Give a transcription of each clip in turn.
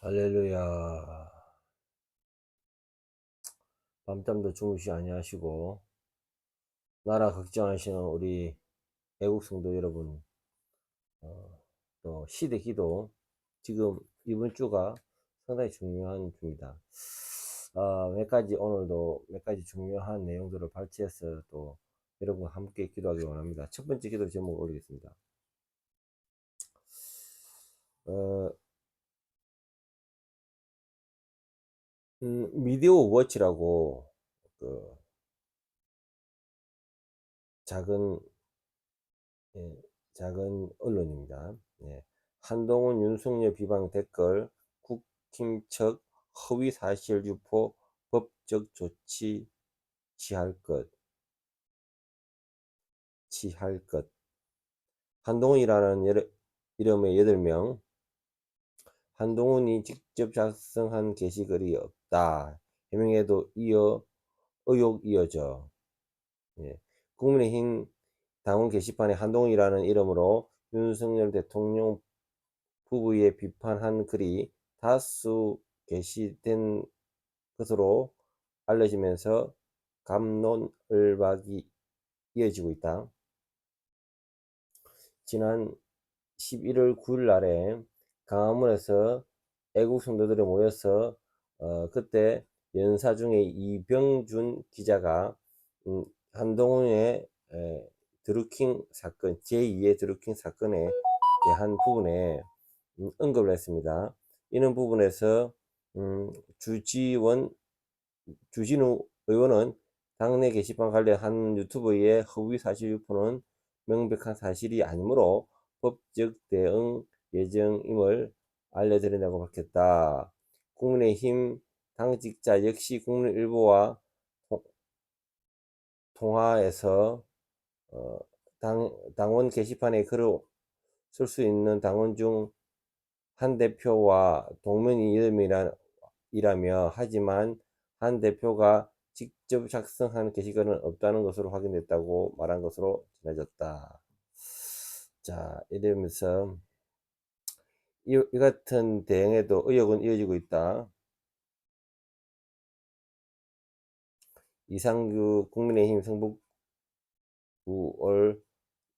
할렐루야. 밤잠도 주무시 아니하시고 나라 걱정하시는 우리 애국 성도 여러분, 어, 또 시대 기도 지금 이번 주가 상당히 중요한 주입니다. 어, 몇 가지 오늘도 몇 가지 중요한 내용들을 발췌해서 또 여러분과 함께 기도하기 원합니다. 첫 번째 기도 제목을 올리겠습니다. 어, 음, 미디어 워치라고 그 작은 예, 작은 언론입니다. 예. 한동훈 윤석열 비방 댓글 국힘 측 허위 사실 유포 법적 조치 취할 것 취할 것 한동훈이라는 여러, 이름의 8명 한동훈이 직접 작성한 게시글이 없다. 해명에도 이어 의혹 이어져. 예. 국민의힘 당원 게시판에 한동훈이라는 이름으로 윤석열 대통령 부부에 비판한 글이 다수 게시된 것으로 알려지면서 감론을박이 이어지고 있다. 지난 11월 9일 날에 강화문에서 애국 성도들이 모여서 어, 그때 연사 중에 이병준 기자가 음, 한동훈의 에, 드루킹 사건 제2의 드루킹 사건에 대한 부분에 음, 언급을 했습니다. 이런 부분에서 음, 주지원 주진우 의원은 당내 게시판 관련 한 유튜버의 허위 사실 유포는 명백한 사실이 아니므로 법적 대응 예정임을 알려드린다고 밝혔다. 국민의힘 당직자 역시 국민일보와 통화에서 어, 당, 당원 게시판에 글을 쓸 수 있는 당원 중 한 대표와 동명이 이름이라며 하지만 한 대표가 직접 작성한 게시글은 없다는 것으로 확인됐다고 말한 것으로 전해졌다. 자, 이러면서 이, 이 같은 대응에도 의혹은 이어지고 있다. 이상규 국민의힘 성북구월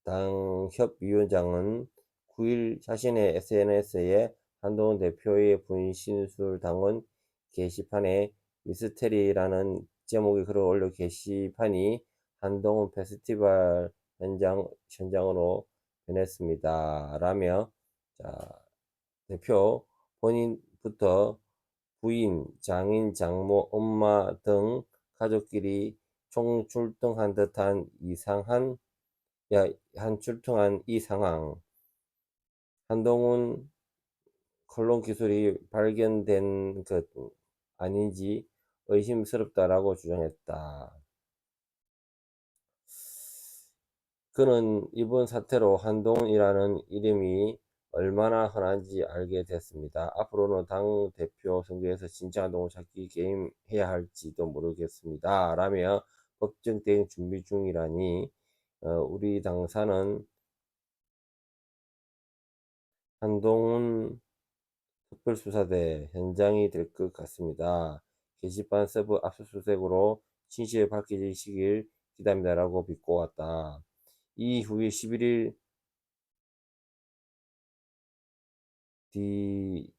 당협위원장은 9일 자신의 SNS에 한동훈 대표의 분신술 당원 게시판에 미스테리라는 제목의 글을 올려 게시판이 한동훈 페스티벌 현장, 현장으로 변했습니다. 라며 자, 대표 본인부터 부인, 장인, 장모, 엄마 등 가족끼리 총 출동한 듯한 이상한 야, 한 출동한 이 상황 한동훈 컬론 기술이 발견된 것 아닌지 의심스럽다라고 주장했다. 그는 이번 사태로 한동훈이라는 이름이 얼마나 흔한지 알게 됐습니다. 앞으로는 당 대표 선거에서 진짜 한동훈 찾기 게임 해야 할지도 모르겠습니다. 라며 법정 대응 준비 중이라니 어, 우리 당사는 한동훈 특별수사대 현장이 될 것 같습니다. 게시판 서버 압수수색으로 진실이 밝혀지시길 기다립니다라고 비꼬았다. 이후에 11일 디,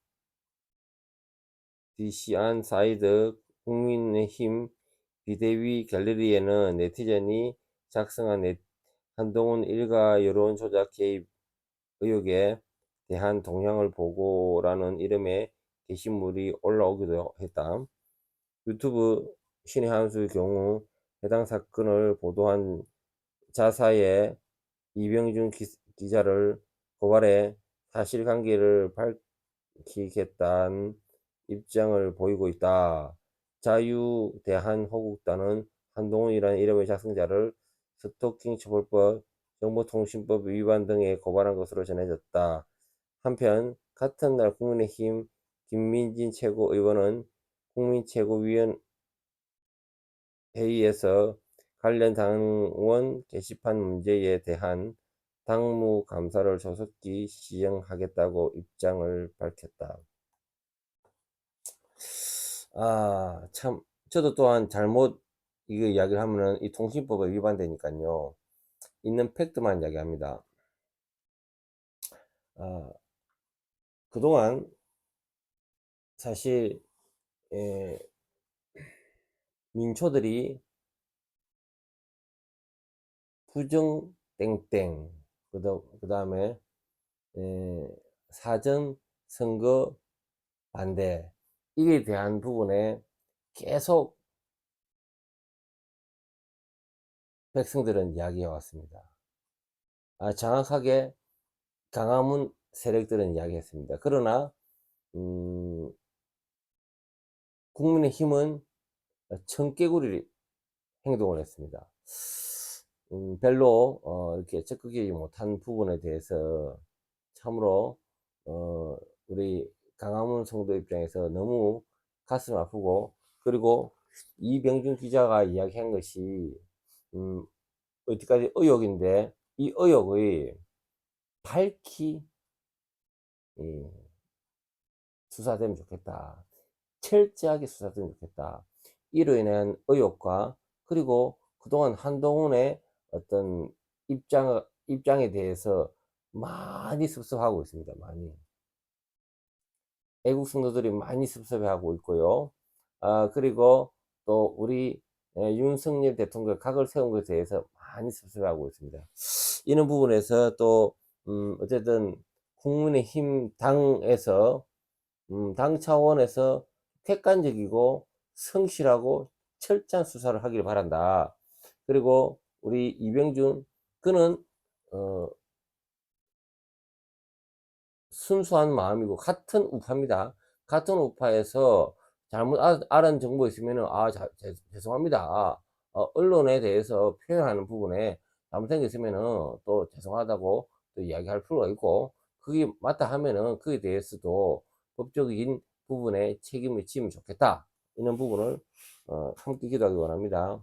디시안 사이드 국민의힘 비대위 갤러리에는 네티즌이 작성한 네, 한동훈 일가 여론 조작 개입 의혹에 대한 동향을 보고라는 이름의 게시물이 올라오기도 했다. 유튜브 신의 한수의 경우 해당 사건을 보도한 자사의 이병준 기, 자를 고발해 사실관계를 밝히겠다는 입장을 보이고 있다. 자유대한호국단은 한동훈이라는 이름의 작성자를 스토킹 처벌법, 정보통신법 위반 등에 고발한 것으로 전해졌다. 한편 같은 날 국민의힘 김민진 최고의원은 국민최고위원 회의에서 관련 당원 게시판 문제에 대한 당무 감사를 조속히 시행하겠다고 입장을 밝혔다. 아, 참, 저도 또한 잘못 이거 이야기를 하면은 이 통신법에 위반되니까요. 있는 팩트만 이야기합니다. 아, 그동안 사실, 에, 민초들이 부정 땡땡, 그 다음에 사전 선거 반대, 이에 대한 부분에 계속 백성들은 이야기해 왔습니다. 아, 정확하게 강화문 세력들은 이야기했습니다. 그러나 음, 국민의 힘은 청개구리 행동을 했습니다. 음, 별로 어, 이렇게 적극적이지 못한 부분에 대해서 참으로 어, 우리 강화문 성도 입장에서 너무 가슴 아프고 그리고 이병준 기자가 이야기한 것이 음, 어디까지 의혹인데 이 의혹의 밝히 예, 수사되면 좋겠다. 철저하게 수사되면 좋겠다. 이로 인한 의혹과 그리고 그동안 한동훈의 어떤 입장, 입장에 대해서 많이 섭섭하고 있습니다. 많이. 애국 성도들이 많이 섭섭해하고 있고요. 아, 그리고 또 우리 예, 윤석열 대통령 각을 세운 것에 대해서 많이 섭섭해하고 있습니다. 이런 부분에서 또, 음, 어쨌든 국민의힘 당에서, 음, 당 차원에서 객관적이고 성실하고 철저한 수사를 하기를 바란다. 그리고 우리 이병준, 그는, 어, 순수한 마음이고, 같은 우파입니다. 같은 우파에서 잘못 아, 알은 정보 있으면은, 아, 자, 제, 죄송합니다. 어, 언론에 대해서 표현하는 부분에 잘못된 게 있으면은 또 죄송하다고 또 이야기할 필요가 있고, 그게 맞다 하면은 그에 대해서도 법적인 부분에 책임을 지면 좋겠다. 이런 부분을 어, 함께 기도하기 원합니다.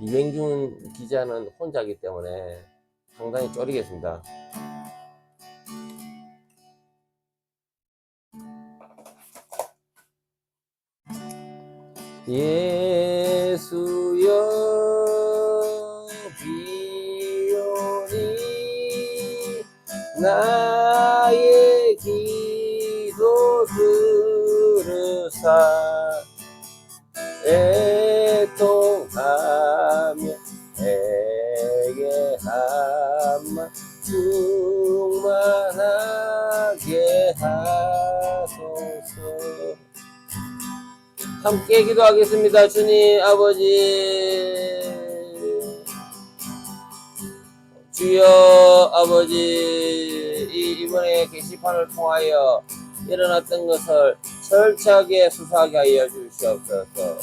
이병준 기자는 혼자이기 때문에 상당히 쫄이겠습니다. 예수여 비오니 나 함께 기도하겠습니다. 주님 아버지. 주여 아버지. 이 이번에 게시판을 통하여 일어났던 것을 철저하게 수사하게 하여 주시옵소서.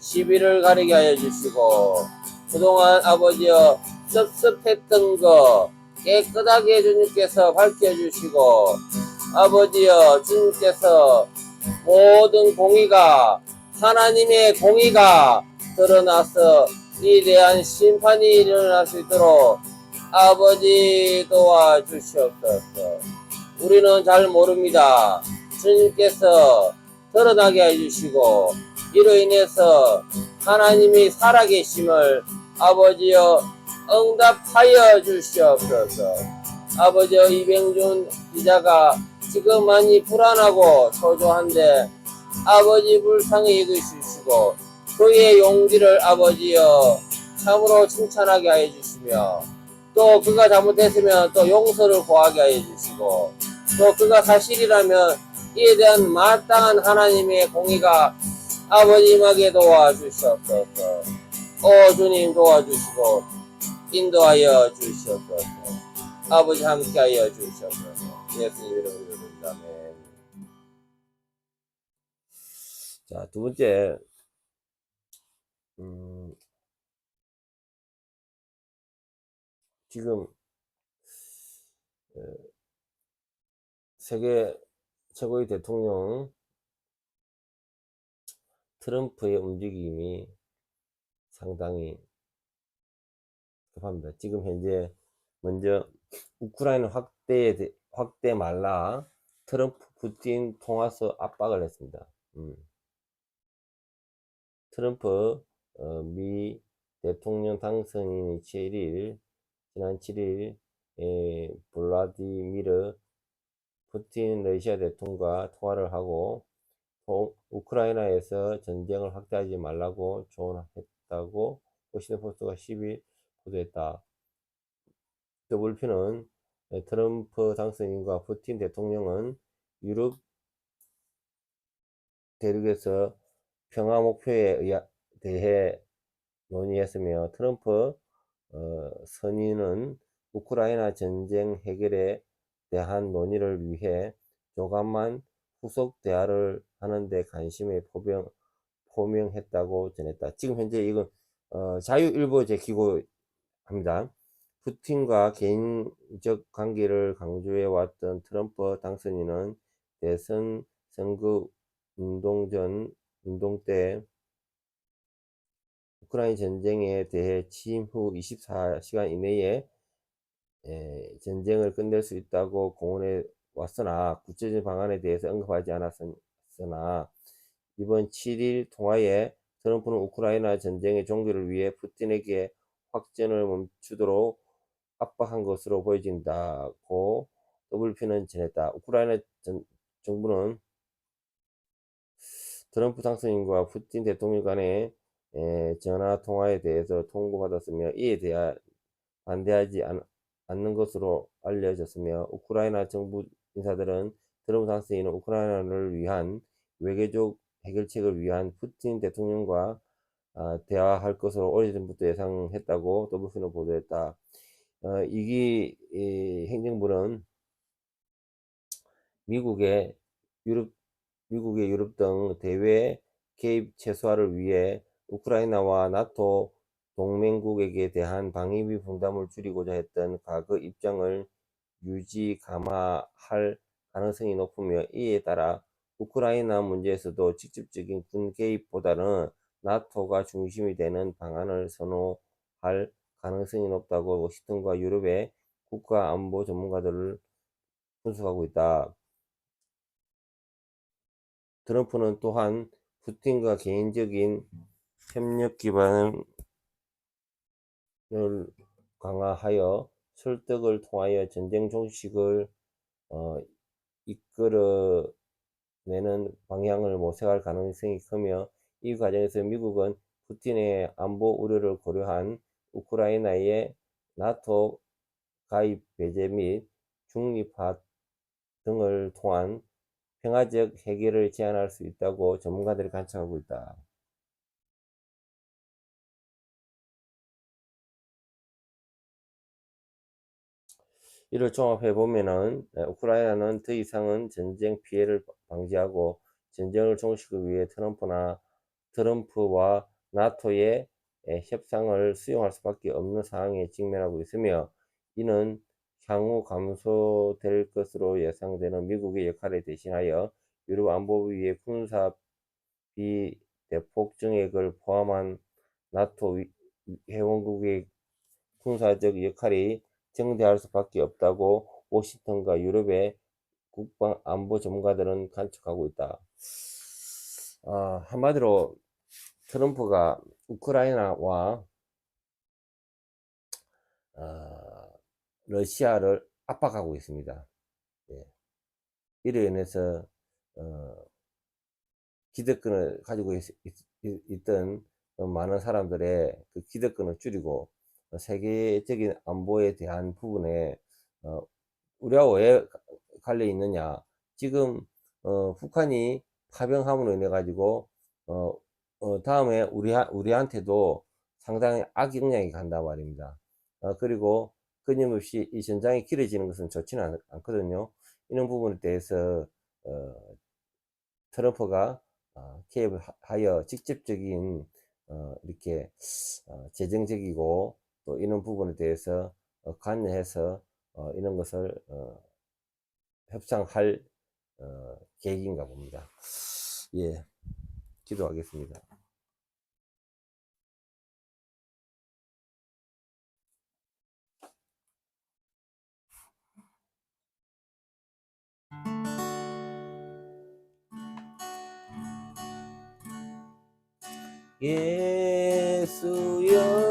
시비를 가리게 하여 주시고 그동안 아버지여 섭섭했던 거 깨끗하게 주님께서 밝혀주시고 아버지여 주님께서 모든 공의가 하나님의 공의가 드러나서 이 대한 심판이 일어날 수 있도록 아버지 도와주시옵소서. 우리는 잘 모릅니다. 주님께서 드러나게 해주시고 이로 인해서 하나님이 살아계심을 아버지여 응답하여 주시옵소서. 아버지여 이병준 기자가 지금 많이 불안하고 초조한데 아버지 불쌍히 여기주시고 그의 용기를 아버지여 참으로 칭찬하게 하여 주시며 또 그가 잘못했으면 또 용서를 구하게 하여 주시고 또 그가 사실이라면 이에 대한 마땅한 하나님의 공의가 아버님에게 도와주시옵소서. 오 주님 도와주시고 인도하여 주시옵소서. 아버지 함께하여 주시옵소서. 예수님 이름으로 자 두 번째 음, 지금 어, 세계 최고의 대통령 트럼프의 움직임이 상당히 급합니다. 지금 현재 먼저 우크라이나 확대에 대- 확대 말라 트럼프 푸틴 통화서 압박을 했습니다. 음. 트럼프 어, 미 대통령 당선인이 7일 지난 7일 에, 블라디미르 푸틴 러시아 대통령과 통화를 하고 또 우크라이나에서 전쟁을 확대하지 말라고 조언했다고 워싱턴포스트가 10일 보도했다. WP는 트럼프 당선인과 푸틴 대통령은 유럽 대륙에서 평화 목표에 의하- 대해 논의했으며 트럼프 어, 선인은 우크라이나 전쟁 해결에 대한 논의를 위해 조만간 후속 대화를 하는데 관심을 포명, 포명했다고 전했다. 지금 현재 이건 어, 자유일보 제기고 합니다. 푸틴과 개인적 관계를 강조해 왔던 트럼프 당선인은 대선 선거 운동 전 운동 때 우크라이나 전쟁에 대해 취임 후 24시간 이내에 에, 전쟁을 끝낼 수 있다고 공언해 왔으나 구체적인 방안에 대해서 언급하지 않았으나 이번 7일 통화에 트럼프는 우크라이나 전쟁의 종결을 위해 푸틴에게 확전을 멈추도록 압박한 것으로 보여진다고 WP는 전했다. 우크라이나 전, 정부는 트럼프 당선인과 푸틴 대통령 간의 에, 전화 통화에 대해서 통보받았으며 이에 대해 반대하지 않, 않는 것으로 알려졌으며 우크라이나 정부 인사들은 트럼프 당선인은 우크라이나를 위한 외교적 해결책을 위한 푸틴 대통령과 아, 대화할 것으로 오래전부터 예상했다고 WP는 보도했다. 어, 이기 이, 행정부는 미국의 유럽 미국의 유럽 등 대외 개입 최소화를 위해 우크라이나와 나토 동맹국에게 대한 방위비 분담을 줄이고자 했던 과거 입장을 유지 감화할 가능성이 높으며 이에 따라 우크라이나 문제에서도 직접적인 군 개입보다는 나토가 중심이 되는 방안을 선호할 가능성이 높다고 워싱턴과 유럽의 국가 안보 전문가들을 분석하고 있다. 트럼프는 또한 푸틴과 개인적인 협력 기반을 강화하여 설득을 통하여 전쟁 종식을 어, 이끌어내는 방향을 모색할 가능성이 크며 이 과정에서 미국은 푸틴의 안보 우려를 고려한 우크라이나의 나토 가입 배제 및 중립화 등을 통한 평화적 해결을 제안할 수 있다고 전문가들이 관측하고 있다. 이를 종합해 보면은 우크라이나는 더 이상은 전쟁 피해를 방지하고 전쟁을 종식을 위해 트럼프나 트럼프와 나토의 협상을 수용할 수밖에 없는 상황에 직면하고 있으며 이는 향후 감소될 것으로 예상되는 미국의 역할에 대신하여 유럽 안보위의 군사비 대폭 증액을 포함한 나토 회원국의 군사적 역할이 정대할 수밖에 없다고 워싱턴과 유럽의 국방 안보 전문가들은 관측하고 있다. 아, 한마디로 트럼프가 우크라이나와 어, 러시아를 압박하고 있습니다. 예. 이로 인해서 어, 기득권을 가지고 있, 있, 던 많은 사람들의 그 기득권을 줄이고 세계적인 안보에 대한 부분에 어, 우리가 왜 갈려 있느냐 지금 어, 북한이 파병함으로 인해 가지고 어, 어, 다음에 우리 우리한테도 상당히 악영향이 간다 말입니다. 어, 그리고 끊임없이 이 전장이 길어지는 것은 좋지는 않, 않거든요. 이런 부분에 대해서 어, 트럼프가 어, 개입을 하여 직접적인 어, 이렇게 어, 재정적이고 또 이런 부분에 대해서 어, 관여해서 어, 이런 것을 어, 협상할 어, 계획인가 봅니다. 예, 기도하겠습니다. 예수여.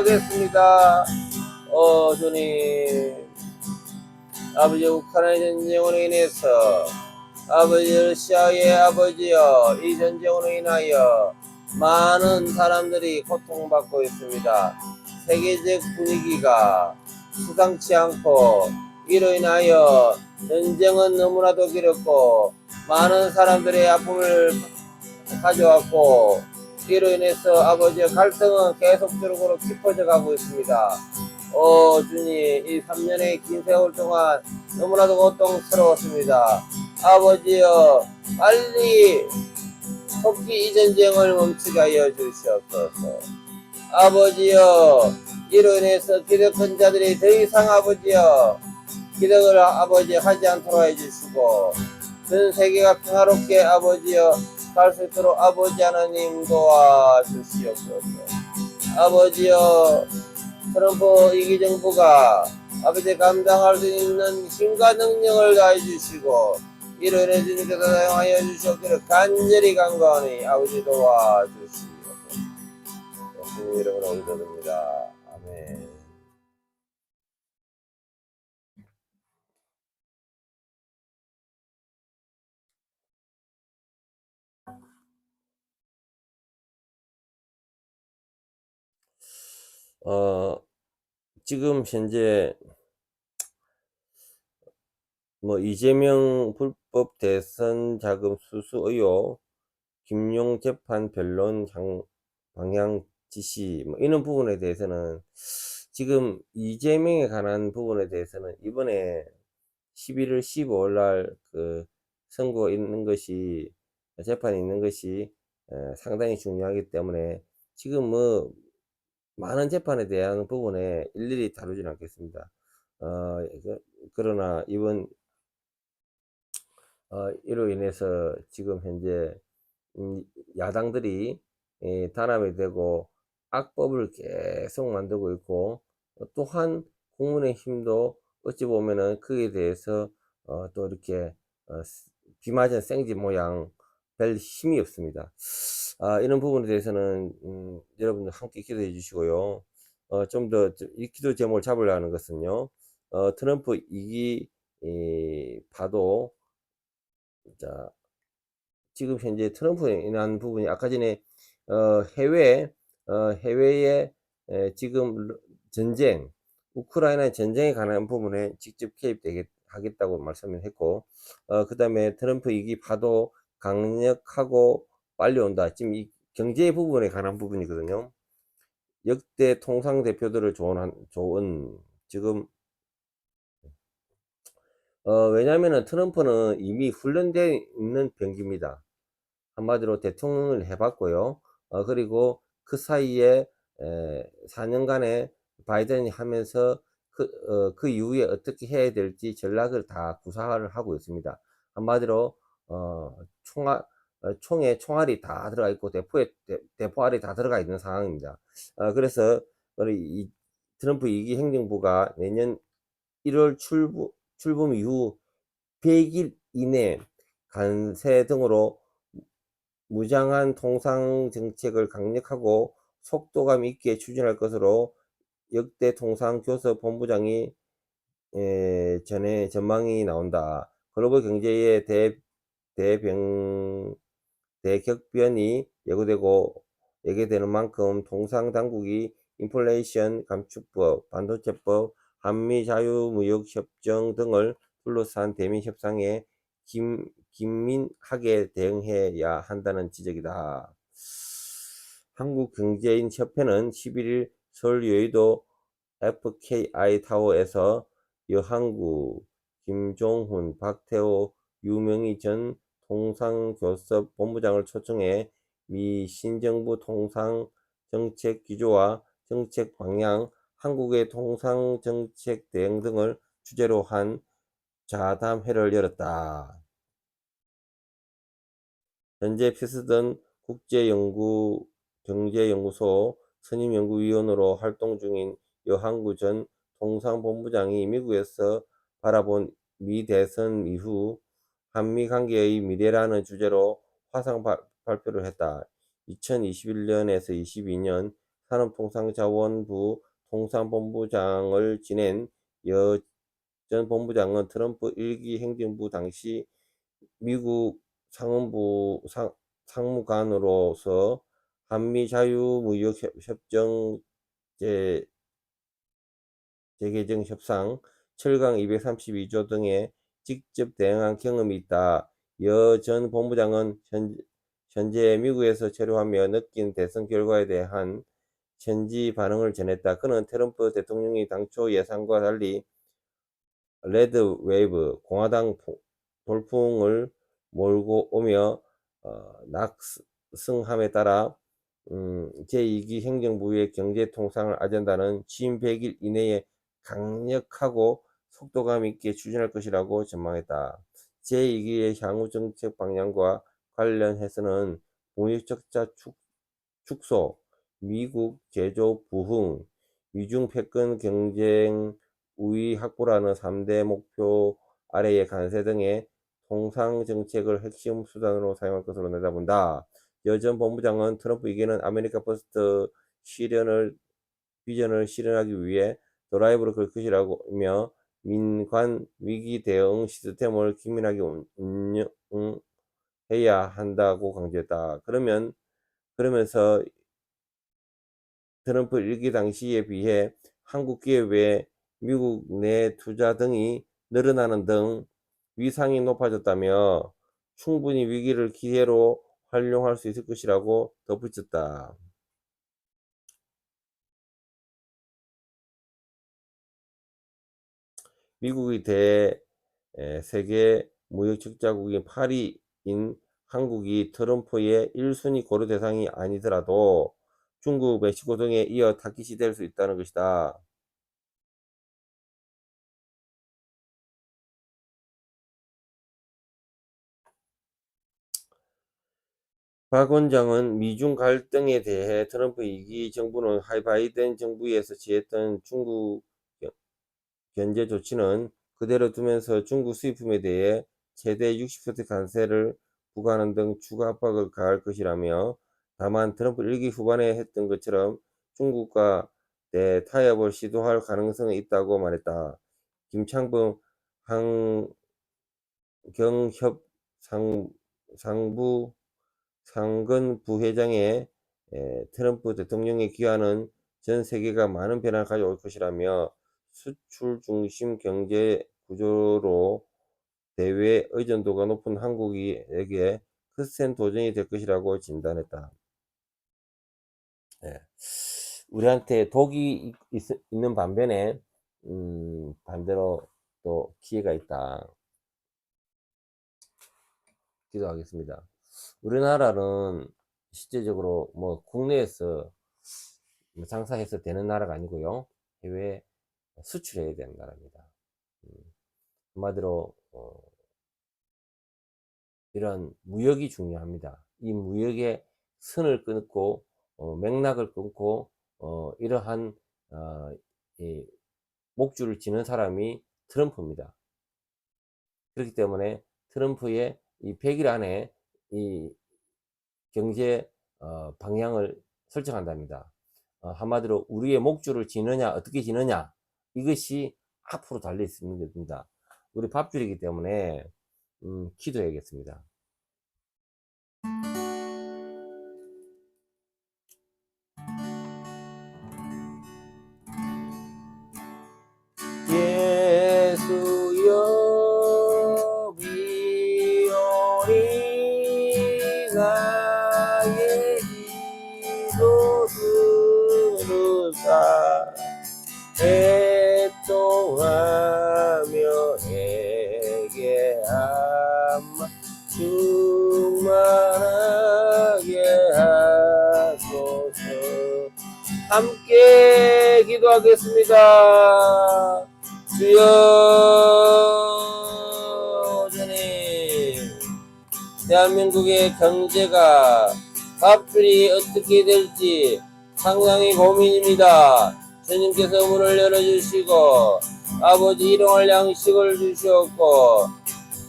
기도하겠습니다 어 주님 아버지 우크라이나 전쟁으로 인해서 아버지 러시아의 아버지여 이 전쟁으로 인하여 많은 사람들이 고통받고 있습니다. 세계적 분위기가 수상치 않고 이로 인하여 전쟁은 너무나도 길었고 많은 사람들의 아픔을 가져왔고 이로 인해서 아버지의 갈등은 계속적으로 깊어져 가고 있습니다. 오 주님 이 3년의 긴 세월 동안 너무나도 고통스러웠습니다. 아버지여 빨리 속히 이 전쟁을 멈추게 하여 주시옵소서. 아버지여 이로 인해서 기득권 자들이 더 이상 아버지여 기득을 아버지 하지 않도록 해주시고 전 세계가 평화롭게 아버지여 갈 수 있도록 아버지 하나님 도와주시옵소서. 아버지여 트럼프 이기 정부가 아버지 감당할 수 있는 힘과 능력을 다해 주시고 인해 주님께서 사용하여 주시옵기를 간절히 간구하니 아버지 도와주시옵소서. 예수님 이름으로 기도드립니다. 어, 지금 현재 뭐 이재명 불법 대선 자금 수수 의혹, 김용 재판 변론 장, 방향 지시 뭐 이런 부분에 대해서는 지금 이재명에 관한 부분에 대해서는 이번에 11월 15일 날 그 선고 있는 것이 재판이 있는 것이 에, 상당히 중요하기 때문에 지금 뭐 많은 재판에 대한 부분에 일일이 다루지는 않겠습니다. 어, 그, 그러나 이번 어, 이로 인해서 지금 현재 음, 야당들이 예, 단합이 되고 악법을 계속 만들고 있고 어, 또한 국민의힘도 어찌 보면은 그에 대해서 어, 또 이렇게 어, 비 맞은 생지 모양 별 힘이 없습니다. 아, 이런 부분에 대해서는 음, 여러분들 함께 기도해 주시고요. 어, 좀더 이 기도 제목을 잡으려는 것은요. 어, 트럼프 이기 이, 봐도 자 지금 현재 트럼프에 인한 부분이 아까 전에 어, 해외 어, 해외에 에, 지금 전쟁 우크라이나 전쟁에 관한 부분에 직접 개입되겠다고 말씀을 했고 어, 그 다음에 트럼프 이기 봐도 강력하고 빨리 온다. 지금 이 경제 부분에 관한 부분이거든요. 역대 통상 대표들을 좋은, 좋은 지금 어, 왜냐면은 트럼프는 이미 훈련되어 있는 병기입니다. 한마디로 대통령을 해봤고요. 어, 그리고 그 사이에 에, 4년간에 바이든이 하면서 그, 어, 그 이후에 어떻게 해야 될지 전략을 다 구사를 하고 있습니다. 한마디로 어, 총알, 어, 총에 총알이 다 들어가 있고 대포에 대, 포알이 다 들어가 있는 상황입니다. 어, 그래서 이 트럼프 2기 행정부가 내년 1월 출부, 출범 이후 100일 이내 관세 등으로 무장한 통상 정책을 강력하고 속도감 있게 추진할 것으로 역대 통상 교섭 본부장이 에, 전에 전망이 나온다. 글로벌 경제의 대, 대병, 대격변이 예고되고 예고되는 만큼 통상 당국이 인플레이션 감축법, 반도체법, 한미 자유무역협정 등을 둘러싼 대미 협상에 김, 긴민하게 대응해야 한다는 지적이다. 한국경제인협회는 11일 서울 여의도 FKI 타워에서 여항구, 김종훈, 박태호, 유명희 전 통상교섭 본부장을 초청해 미 신정부 통상 정책 기조와 정책 방향, 한국의 통상 정책 대응 등을 주제로 한 자담회를 열었다. 현재 피스든 국제연구 경제연구소 선임연구위원으로 활동 중인 여항구 전 통상본부장이 미국에서 바라본 미 대선 이후 한미 관계의 미래라는 주제로 화상 발- 발표를 했다. 2021년에서 22년 산업통상자원부 통상본부장을 지낸 여 전 본부장은 트럼프 1기 행정부 당시 미국 상원부 상, 상무관으로서 한미 자유무역 협- 협정 제, 재개정 협상 7강 232조 등에 직접 대응한 경험이 있다. 여 전 본부장은 현, 현재 미국에서 체류하며 느낀 대선 결과에 대한 현지 반응을 전했다. 그는 트럼프 대통령이 당초 예상과 달리 레드 웨이브 공화당 포- 돌풍을 몰고 오며 어, 낙승함에 따라 음, 제2기 행정부의 경제통상을 아젠다는 취임 100일 이내에 강력하고 속도감 있게 추진할 것이라고 전망했다. 제2기의 향후 정책 방향과 관련해서는 축, 축소, 미국 제조 부흥, 미중 패권 경쟁 우위 확보라는 3대 목표 아래의 관세 등의 통상 정책을 핵심 수단으로 사용할 것으로 내다본다. 여전 본부장은 트럼프 이기는 아메리카 퍼스트 실현을 비전을 실현하기 위해 드라이브를 걸 것이라며 민관 위기 대응 시스템을 기민하게 운영해야 한다고 강조했다. 그러면 그러면서 트럼프 일기 당시에 비해 한국 기업의 미국 내 투자 등이 늘어나는 등 위상이 높아졌다며 충분히 위기를 기회로 활용할 수 있을 것이라고 덧붙였다. 미국이 대 에, 세계 무역 적자국인 8위인 한국이 트럼프의 1순위 고려 대상이 아니더라도 중국, 멕시코 등에 이어 타깃이 될 수 있다는 것이다. 박 원장은 미중 갈등에 대해 트럼프 2기 정부는 바이든 정부에서 취했던 중국 견제 조치는 그대로 두면서 중국 수입품에 대해 최대 60% 관세를 부과하는 등 추가 압박을 가할 것이라며 다만 트럼프 1기 후반에 했던 것처럼 중국과 대타협을 시도할 가능성이 있다고 말했다. 김창범 한경협 상, 상부 상근 부회장의 에, 트럼프 대통령의 귀환은 전 세계가 많은 변화를 가져올 것이라며 수출 중심 경제 구조로 대외 의존도가 높은 한국에게 크센 도전이 될 것이라고 진단했다. 예. 우리한테 독이 있, 있는 반면에 음, 반대로 또 기회가 있다. 기도하겠습니다. 우리나라는 실제적으로 뭐 국내에서 뭐 장사해서 되는 나라가 아니고요. 해외 수출해야 나라입니다. 음, 한마디로 어, 이런 무역이 중요합니다. 이 무역의 선을 끊고 어, 맥락을 끊고 어, 이러한 어, 이 목줄을 지는 사람이 트럼프입니다. 그렇기 때문에 트럼프의 이 100일 안에 이 경제 어, 방향을 설정한답니다. 어, 한마디로 우리의 목줄을 지느냐 어떻게 지느냐 이것이 앞으로 달려 있습니다. 우리 밥줄이기 때문에 음, 기도해야겠습니다. 기도하겠습니다. 주여, 주님. 대한민국의 경제가 앞으로 어떻게 될지 상당히 고민입니다. 주님께서 문을 열어주시고 아버지 일용할 양식을 주시옵고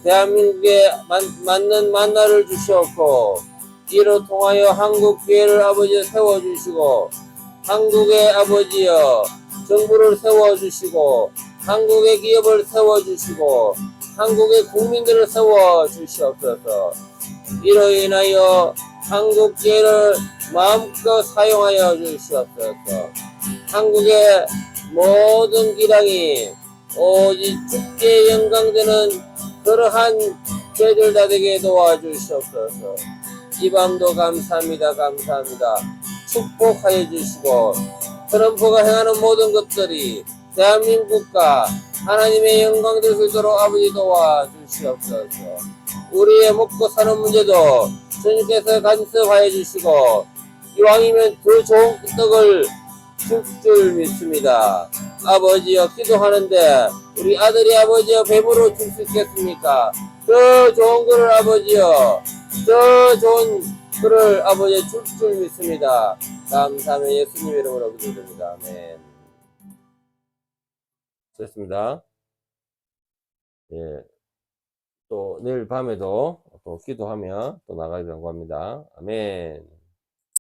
대한민국에 맞, 맞는 만나를 주시옵고 이로 통하여 한국 교회를 아버지 세워주시고 한국의 아버지여 정부를 세워주시고 한국의 기업을 세워주시고 한국의 국민들을 세워주시옵소서. 이로 인하여 한국 교회를 마음껏 사용하여 주시옵소서. 한국의 모든 기량이 오직 주께 영광되는 그러한 죄들 다 되게 도와주시옵소서. 이 밤도 감사합니다. 감사합니다 축복하여 주시고 트럼프가 행하는 모든 것들이 대한민국과 하나님의 영광 될 수 있도록 아버지 도와 주시옵소서 우리의 먹고 사는 문제도 주님께서 간섭하여 주시고 이왕이면 더 좋은 떡을 줄 줄 믿습니다. 아버지여 기도하는데 우리 아들이 아버지여 배부러 줄수 있겠습니까? 더 좋은 거를 아버지여 더 좋은 거를 아버지 줄줄 믿습니다. 감사하며 예수님 이름으로 기도드립니다. 아멘. 됐습니다. 예. 또 내일 밤에도 또 기도하며 또 나가기로 합니다. 아멘.